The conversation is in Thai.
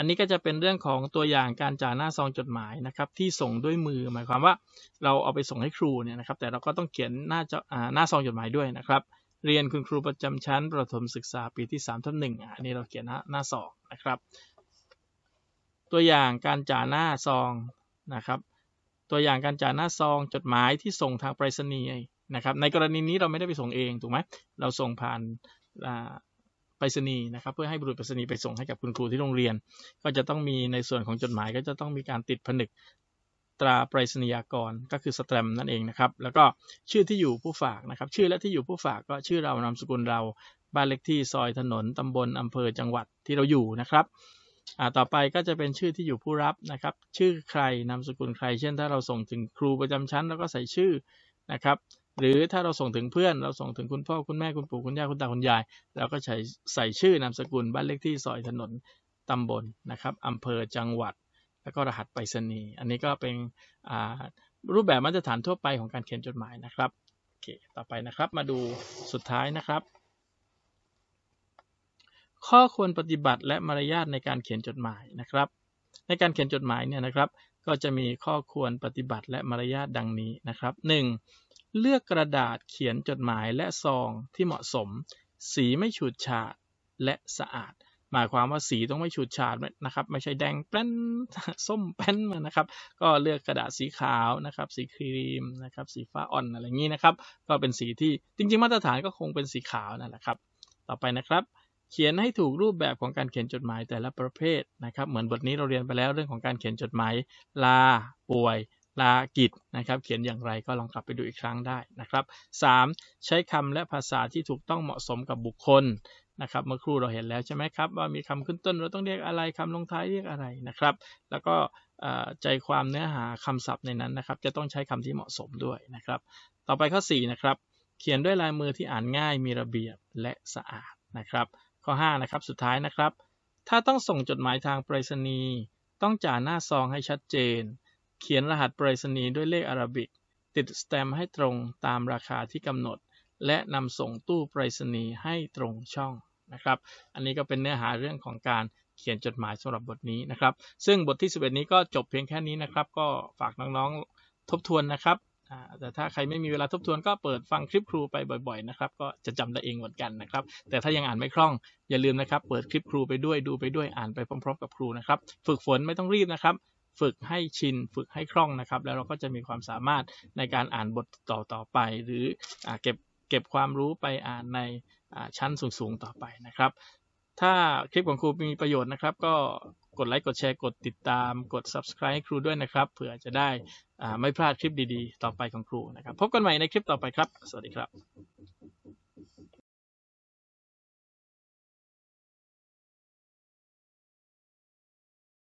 อันนี้ก็จะเป็นเรื่องของตัวอย่างการจ่าหน้าซองจดหมายนะครับ ที่ส่งด้วยมือหมายความว่าเราเอาไปส่งให้ครูเนี่ยนะครับ แต่เราก็ต้องเขียนหน้าหน้าซองจดหมายด้วยนะครับ เรียนคุณครูประจำชั้น ประถมศึกษาปีที่3ทับหนึ่งอันนี้เราเขียนหน้าหน้าซองนะครับ ตัวอย่างการจ่าหน้าซองนะครับ ตัวอย่างการจ่าหน้าซองจดหมายที่ส่งทางไปรษณีย์นะครับ ในกรณีนี้เราไม่ได้ไปส่งเองถูกไหมเราส่งผ่าน ไปรษณีย์นะครับ เพื่อให้บุรุษไปรษณีย์ไปส่งให้กับคุณครูที่โรงเรียน ก็จะต้องมีในส่วนของจดหมายก็จะต้องมีการติดผนึกตราไปรษณียากรก็คือสแตมนั่นเองนะครับ แล้วก็ชื่อที่อยู่ผู้ฝากนะครับ ชื่อและที่อยู่ผู้ฝากก็ชื่อเรานามสกุลเรา บ้านเลขที่ซอยถนนตำบลอำเภอจังหวัดที่เราอยู่นะครับต่อไปก็จะเป็นชื่อที่อยู่ผู้รับนะครับ ชื่อใครนามสกุลใคร เช่น ถ้าเราส่งถึงครูประจำชั้น แล้วก็ใส่ชื่อนะครับ หรือถ้าเราส่งถึงเพื่อน เราส่งถึงคุณพ่อคุณแม่คุณปู่คุณย่าคุณตาคุณยายเราก็ใช้ใส่ชื่อนามสกุลบ้านเลขที่ซอยถนนตำบลนะครับอำเภอจังหวัด แล้วก็รหัสไปรษณีย์อันนี้ก็เป็นรูปแบบมาตรฐานทั่วไปของการเขียนจดหมายนะครับโอเคต่อไปนะครับมาดูสุดท้ายนะครับ ข้อควรปฏิบัติและมารยาทในการเขียนจดหมายนะครับ ในการเขียนจดหมายเนี่ยนะครับ ก็จะมีข้อควรปฏิบัติและมารยาทดังนี้นะครับ 1. เลือกกระดาษเขียนจดหมายและซองที่เหมาะสม สีไม่ฉูดฉาดและสะอาด หมายความว่าสีต้องไม่ฉูดฉาดนะครับ ไม่ใช่แดงแป้นส้มแป้นมานะครับ ก็เลือกกระดาษสีขาวนะครับ สีครีมนะครับ สีฟ้าอ่อนอะไรอย่างนี้นะครับ ก็เป็นสีที่จริง ๆ มาตรฐานก็คงเป็นสีขาวนั่นแหละครับ ต่อไปนะครับเขียนให้ถูกรูปแบบของการเขียนจดหมายแต่ละประเภทนะครับ เหมือนบทนี้เราเรียนไปแล้วเรื่องของการเขียนจดหมายลาป่วย ลากิจนะครับ เขียนอย่างไรก็ลองกลับไปดูอีกครั้งได้นะครับ 3. ใช้คำและภาษาที่ถูกต้องเหมาะสมกับบุคคลนะครับเมื่อครูเราเห็นแล้วใช่ไหมครับ ว่ามีคำขึ้นต้นเราต้องเรียกอะไรคำลงท้ายเรียกอะไรนะครับ แล้วก็ใจความเนื้อหาคำศัพท์ในนั้นนะครับ จะต้องใช้คำที่เหมาะสมด้วยนะครับ ต่อไปข้อ4นะครับเขียนด้วยลายมือที่อ่านง่ายมีระเบียบและสะอาดนะครับ ข้อ5นะครับสุดท้ายนะครับ ถ้าต้องส่งจดหมายทางไปรษณีย์ต้องจ่าหน้าซองให้ชัดเจน เขียนรหัสไปรษณีย์ด้วยเลขอาราบิก ติดสแตมป์ให้ตรงตามราคาที่กำหนด และนำส่งตู้ไปรษณีย์ให้ตรงช่องนะครับ อันนี้ก็เป็นเนื้อหาเรื่องของการเขียนจดหมายสำหรับบทนี้นะครับ ซึ่งบทที่ 11 นี้ก็จบเพียงแค่นี้นะครับ ก็ฝากน้องๆทบทวนนะครับแต่ถ้าใครไม่มีเวลาทบทวนก็เปิดฟังคลิปครูไปบ่อยๆนะครับ ก็จะจำได้เองเหมือนกันนะครับ แต่ถ้ายังอ่านไม่คล่องอย่าลืมนะครับ เปิดคลิปครูไปด้วยดูไปด้วยอ่านไปพร้อมๆ กับครูนะครับ ฝึกฝนไม่ต้องรีบนะครับ ฝึกให้ชิน ฝึกให้คล่องนะครับ แล้วเราก็จะมีความสามารถในการอ่านบทต่อต่อไป หรืออเก็บเก็บความรู้ไปอ่านในชั้นสูงๆต่อไปนะครับ ถ้าคลิปของครูมีประโยชน์นะครับ ก็กดไลค์กดแชร์กดติดตาม กด subscribe ให้ครูด้วยนะครับ เผื่อจะได้ไม่พลาดคลิปดีๆ ต่อไปของครูนะครับ พบกันใหม่ในคลิปต่อไปครับ สวัสดีครับ